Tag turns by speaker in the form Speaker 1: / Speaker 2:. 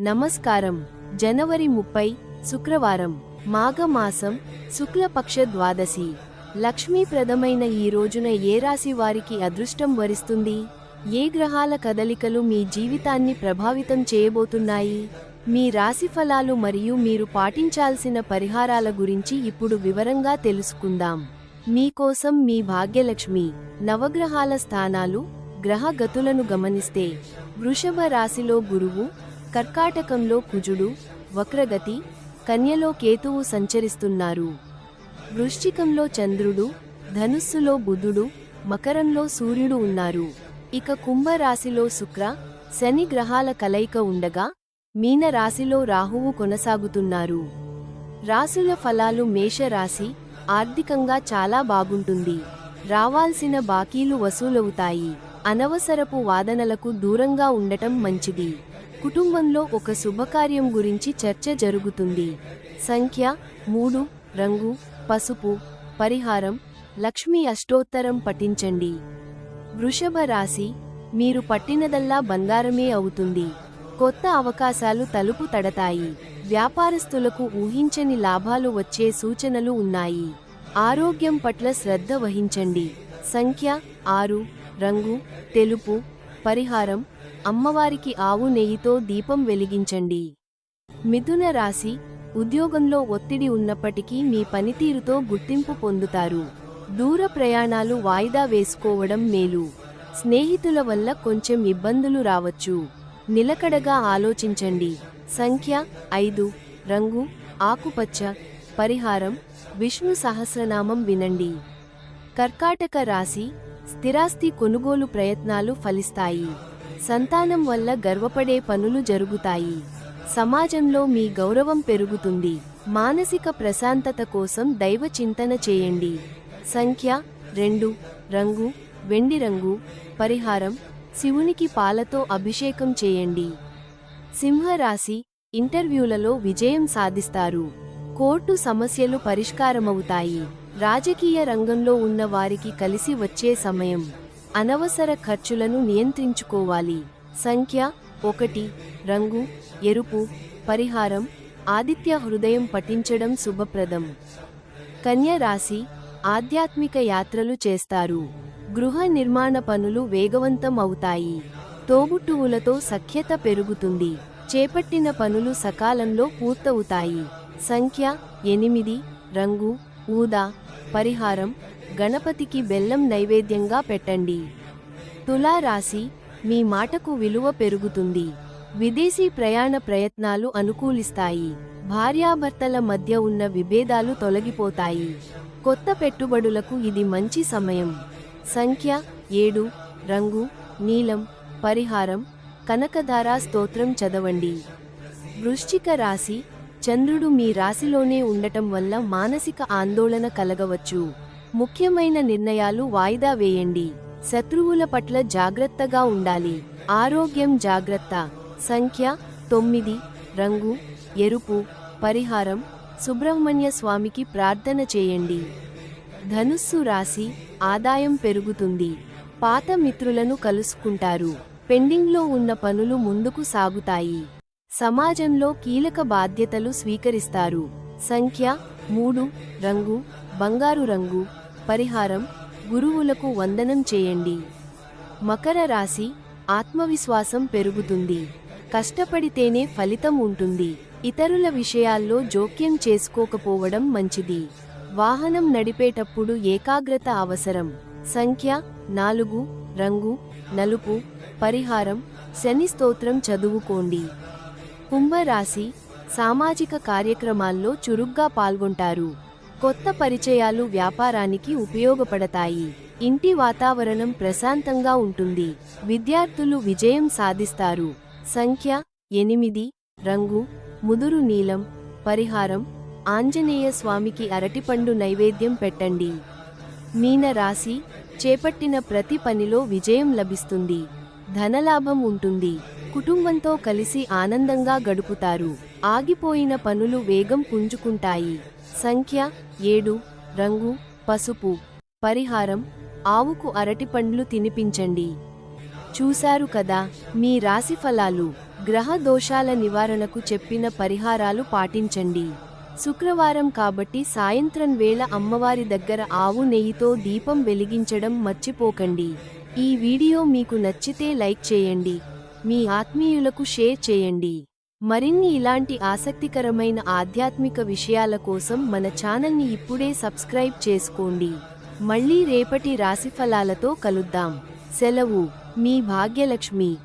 Speaker 1: నమస్కారం. జనవరి ముప్పై శుక్రవారం మాఘమాసం శుక్లపక్ష ద్వాదశి. లక్ష్మీప్రదమైన ఈ రోజున ఏ రాశి వారికి అదృష్టం వరిస్తుంది? ఏ గ్రహాల కదలికలు మీ జీవితాన్ని ప్రభావితం చేయబోతున్నాయి? మీ రాశి ఫలాలు మరియు మీరు పాటించాల్సిన పరిహారాల గురించి ఇప్పుడు వివరంగా తెలుసుకుందాం. మీకోసం మీ భాగ్యలక్ష్మి నవగ్రహాల స్థానాలు గ్రహ గతులను గమనిస్తే వృషభ రాశిలో గురువు కర్కాటకంలో కుజుడు వక్రగతి కన్యలో కేతువు సంచరిస్తున్నారు. వృశ్చికంలో చంద్రుడు ధనుస్సులో బుధుడు మకరంలో సూర్యుడు ఉన్నారు. ఇక కుంభరాశిలో శుక్ర శని గ్రహాల కలయిక ఉండగా మీన రాశిలో రాహువు కొనసాగుతున్నారు. రాసుల ఫలాలు మేషరాశి ఆర్థికంగా చాలా బాగుంటుంది. రావాల్సిన బాకీలు వసూలవుతాయి. అనవసరపు వాదనలకు దూరంగా ఉండటం మంచిది. కుటుంబంలో ఒక శుభకార్యం గురించి చర్చ జరుగుతుంది. సంఖ్య మూడు రంగు పసుపు పరిహారం లక్ష్మీ అష్టోత్తరం పఠించండి. వృషభ రాశి మీరు పట్టినదల్లా బంగారమే అవుతుంది. కొత్త అవకాశాలు తలుపు తడతాయి. వ్యాపారస్తులకు ఊహించని లాభాలు వచ్చే సూచనలు ఉన్నాయి. ఆరోగ్యం పట్ల శ్రద్ధ వహించండి. సంఖ్య ఆరు రంగు తెలుపు పరిహారం అమ్మవారికి ఆవు నెయ్యితో దీపం వెలిగించండి. మిథున రాశి ఉద్యోగంలో ఒత్తిడి ఉన్నప్పటికీ మీ పనితీరుతో గుర్తింపు పొందుతారు. దూర ప్రయాణాలు వాయిదా వేసుకోవడం మేలు. స్నేహితుల వల్ల కొంచెం ఇబ్బందులు రావచ్చు. నిలకడగా ఆలోచించండి. సంఖ్య ఐదు రంగు ఆకుపచ్చ పరిహారం విష్ణు సహస్రనామం వినండి. కర్కాటక రాశి స్థిరాస్తి కొనుగోలు ప్రయత్నాలు ఫలిస్తాయి. సంతానం వల్ల గర్వపడే పనులు జరుగుతాయి. సమాజంలో మీ గౌరవం పెరుగుతుంది. మానసిక ప్రశాంతత కోసం దైవ చింతన చేయండి. సంఖ్య రెండు రంగు వెండి రంగు పరిహారం శివునికి పాలతో అభిషేకం చేయండి. సింహరాశి ఇంటర్వ్యూలలో విజయం సాధిస్తారు. కోర్టు సమస్యలు పరిష్కారమవుతాయి. రాజకీయ రంగంలో ఉన్న వారికి కలిసి వచ్చే సమయం. అనవసర ఖర్చులను నియంత్రించుకోవాలి. సంఖ్య ఒకటి రంగు ఎరుపు పరిహారం ఆదిత్య హృదయం పఠించడం శుభప్రదం. కన్య రాశి ఆధ్యాత్మిక యాత్రలు చేస్తారు. గృహ నిర్మాణ పనులు వేగవంతం అవుతాయి. తోబుట్టువులతో సఖ్యత పెరుగుతుంది. చేపట్టిన పనులు సకాలంలో పూర్తవుతాయి. సంఖ్య ఎనిమిది రంగు ఊదా పరిహారం గణపతికి బెల్లం నైవేద్యంగా పెట్టండి. తులా రాశి మీ మాటకు విలువ పెరుగుతుంది. విదేశీ ప్రయాణ ప్రయత్నాలు అనుకూలిస్తాయి. భార్యాభర్తల మధ్య ఉన్న విభేదాలు తొలగిపోతాయి. కొత్త పెట్టుబడులకు ఇది మంచి సమయం. సంఖ్య ఏడు రంగు నీలం పరిహారం కనకధారా స్తోత్రం చదవండి. వృశ్చిక రాశి చంద్రుడు మీ రాశిలోనే ఉండటం వల్ల మానసిక ఆందోళన కలగవచ్చు. ముఖ్యమైన నిర్ణయాలు వాయిదా వేయండి. శత్రువుల పట్ల జాగ్రత్తగా ఉండాలి. ఆరోగ్యం జాగ్రత్త. సంఖ్య తొమ్మిది. రంగు ఎరుపు. పరిహారం. సుబ్రహ్మణ్య స్వామికి ప్రార్థన చేయండి. ధనుస్సు రాశి ఆదాయం పెరుగుతుంది. పాత మిత్రులను కలుసుకుంటారు. పెండింగ్లో ఉన్న పనులు ముందుకు సాగుతాయి. సమాజంలో కీలక బాధ్యతలు స్వీకరిస్తారు. సంఖ్య మూడు రంగు బంగారు రంగు పరిహారం గురువులకు వందనం చేయండి. మకర రాశి ఆత్మవిశ్వాసం పెరుగుతుంది. కష్టపడితేనే ఫలితం ఉంటుంది. ఇతరుల విషయాల్లో జోక్యం చేసుకోకపోవడం మంచిది. వాహనం నడిపేటప్పుడు ఏకాగ్రత అవసరం. సంఖ్య నాలుగు రంగు నలుపు పరిహారం శని స్తోత్రం చదువుకోండి. కుంభరాశి సామాజిక కార్యక్రమాల్లో చురుగ్గా పాల్గొంటారు. కొత్త పరిచయాలు వ్యాపారానికి ఉపయోగపడతాయి. ఇంటి వాతావరణం ప్రశాంతంగా ఉంటుంది. విద్యార్థులు విజయం సాధిస్తారు. సంఖ్య ఎనిమిది. రంగు ముదురు నీలం. పరిహారం ఆంజనేయ స్వామికి అరటిపండు నైవేద్యం పెట్టండి. మీన రాశి చేపట్టిన ప్రతి పనిలో విజయం లభిస్తుంది. ధనలాభం ఉంటుంది. కుటుంబంతో కలిసి ఆనందంగా గడుపుతారు. ఆగిపోయిన పనులు వేగం పుంజుకుంటాయి. సంఖ్య ఏడు రంగు పసుపు. పరిహారం ఆవుకు అరటిపండ్లు తినిపించండి. చూశారు కదా మీ రాశి ఫలాలు. గ్రహ దోషాల నివారణకు చెప్పిన పరిహారాలు పాటించండి. శుక్రవారం కాబట్టి సాయంత్రం వేళ అమ్మవారి దగ్గర ఆవు నెయ్యితో దీపం వెలిగించడం మర్చిపోకండి. ఈ వీడియో మీకు నచ్చితే లైక్ చేయండి. మీ ఆత్మీయులకు షేర్ చేయండి. మరిన్ని ఇలాంటి ఆసక్తికరమైన ఆధ్యాత్మిక విషయాల కోసం మన ఛానల్ని ఇప్పుడే సబ్స్క్రైబ్ చేసుకోండి. మళ్ళీ రేపటి రాశిఫలాలతో కలుద్దాం. సెలవు. మీ భాగ్యలక్ష్మి.